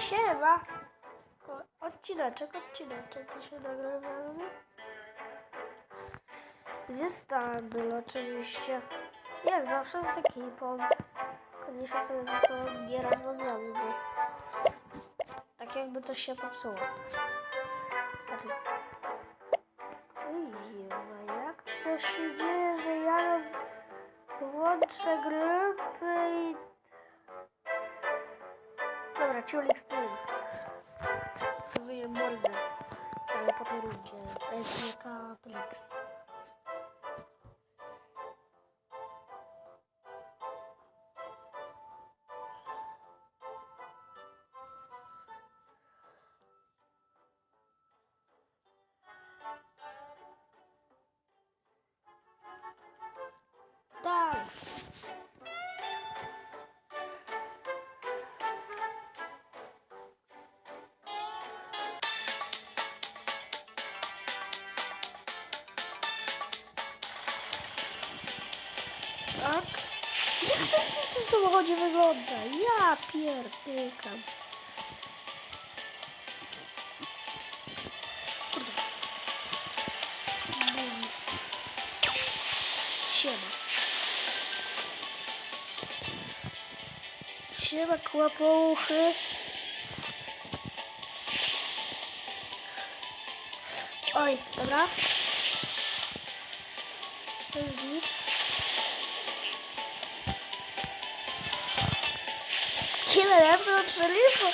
Siema! Odcineczek, odcineczek dzisiaj nagrywamy. Z Istanbul oczywiście. Jak zawsze z ekipą. Koniecznie sobie ze sobą nie rozmawiamy, bo tak jakby coś się popsuło. Znaczy, jak to się dzieje, że ja roz... grupy i Dobra, ciulik z tym. Pokazuję mordę. Ale po tej rundzie. SNK Plix. Samochodzie wygląda? Ja pierdykam. Siema. Siema kłapouchy. Oj, dobra. To jest. Z killerem to.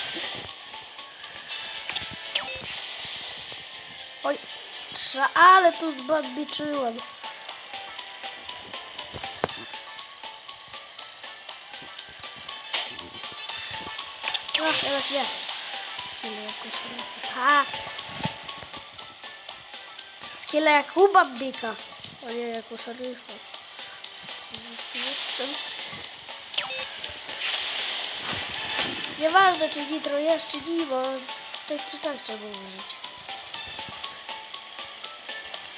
Oj, ale tu zbambiczyłem. Ach, jednak nie. Skille jakoś. Skille jak u bambika. O nie, jak u. Jestem. Nieważne czy nitro jest czy nie, bo tak czy tak trzeba użyć.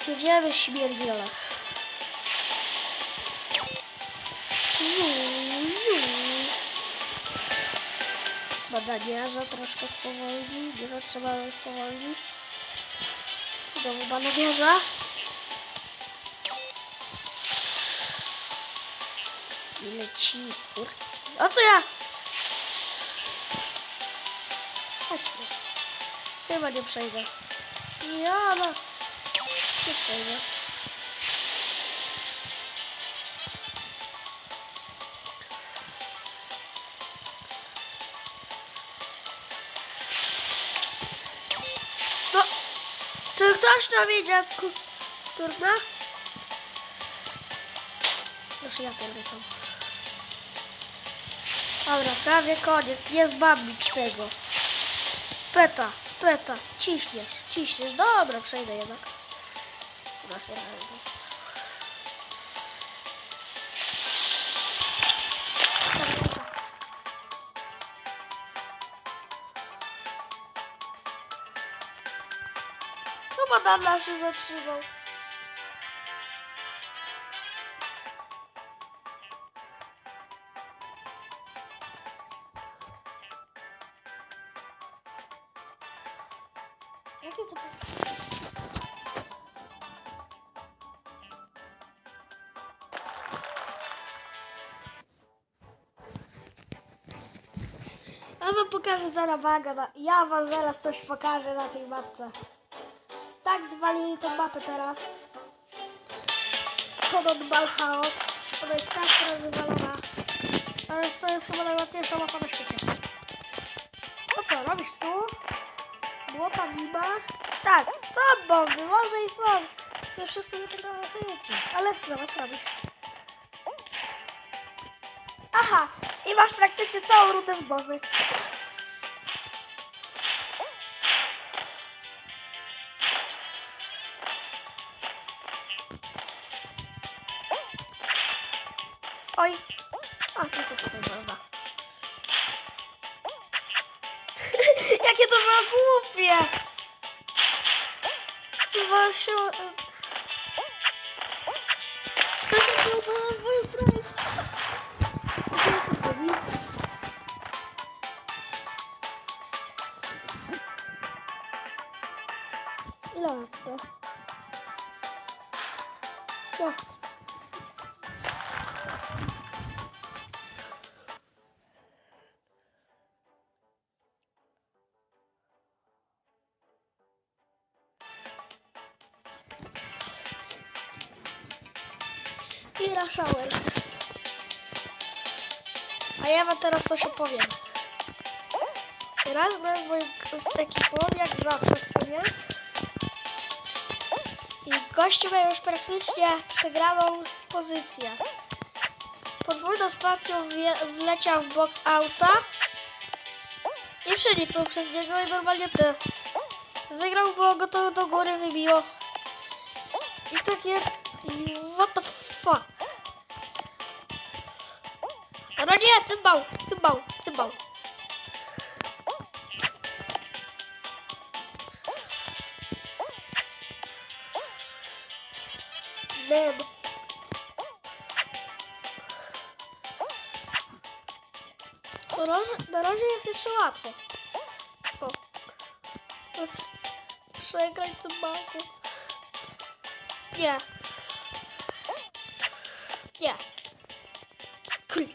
Jedziemy śmierdziela. Badaniarza troszkę spowolni, nie zatrzymamy spowolni. Znowu badaniarza. I leci, kur... O co ja? Chodźmy. Chyba nie przejdę. Ja no. Nie przejdę. No. Czy ktoś to wiedział? ku- Turna? Proszę ja pierdolę. Dobra, prawie koniec. Nie zbabić tego. Peta, peta, ciśniesz, ciśniesz. Dobra, przejdę jednak. Dobra, spierdolę to. Chyba Dana się zatrzymał. Jakie to Ja wam pokażę zaraz waga. na- Ja wam zaraz coś pokażę na tej mapce. Tak zwalili tą mapę teraz. Kodon Bauhaus. Ona jest tak teraz wywalona. Ale to jest chyba najłatwiejsza mapa na świecie. No co, robisz tu? Błota Liba? Tak, są bomby, może i są. To wszystko na życie. Ale zobacz, robisz. Aha, i masz praktycznie całą rundę z bomby. Oj. Ela gúfia! Eu vou chorar. Deixa eu falar, vai estranho. E lá, tá? Tá. Ten Tobi? No. I raszałem. A ja wam teraz coś opowiem. Raz byłem z moją z ekipą, jak zawsze w sumie. I gościu miał już praktycznie przegraną pozycję. Podwójną spacją wleciał w bok auta i przeniknął przez niego i normalnie ty. Wygrał, bo go to do góry wybiło. I takie... What the fuck? No nie, cymbał, cymbał, cymbał. Nem. Na razie, jest jeszcze łatwo. O. Chodź. Przegrać cymbałku. Nie. Nie. Kry.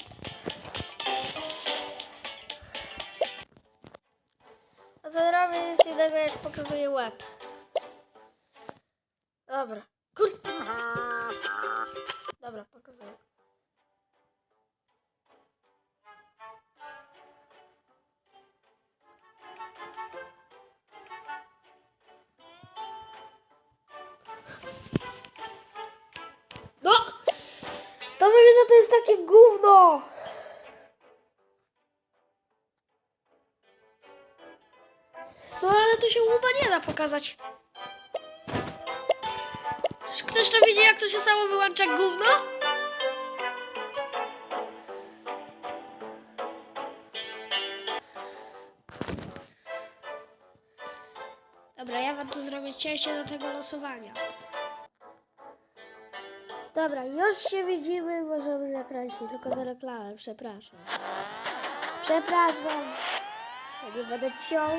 Robię nic innego jak pokazuje łeb. Dobra. Kur... Dobra, pokazuję. No! To za to jest takie gówno! Się łuba nie da pokazać. Ktoś to widzi, jak to się samo wyłącza gówno? Dobra, ja wam tu zrobię cięcie do tego losowania. Dobra, już się widzimy, możemy zakręcić, tylko za reklamę, przepraszam. Przepraszam. Nie będę ciął.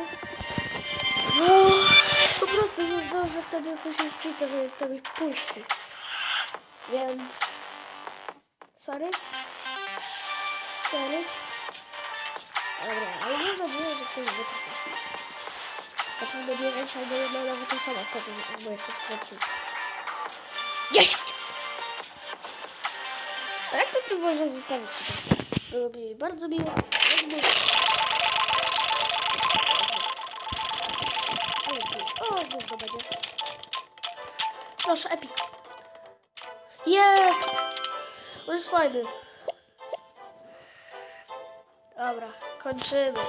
Po prostu nie zdążę wtedy puścić kilka, żeby to mi puścił. Więc... Sorry? Sorry? Dobra, ale mam nadzieję, że ktoś wytrwa. Tak mam nadzieję, że albo jedna nawet osoba ostatnio z mojej subskrypcji. 10! A jak to co można zostawić? Byłoby mi bardzo miło. Jakby... O, znów to będzie. Proszę, Epic. Jest! To jest fajny. Dobra, kończymy.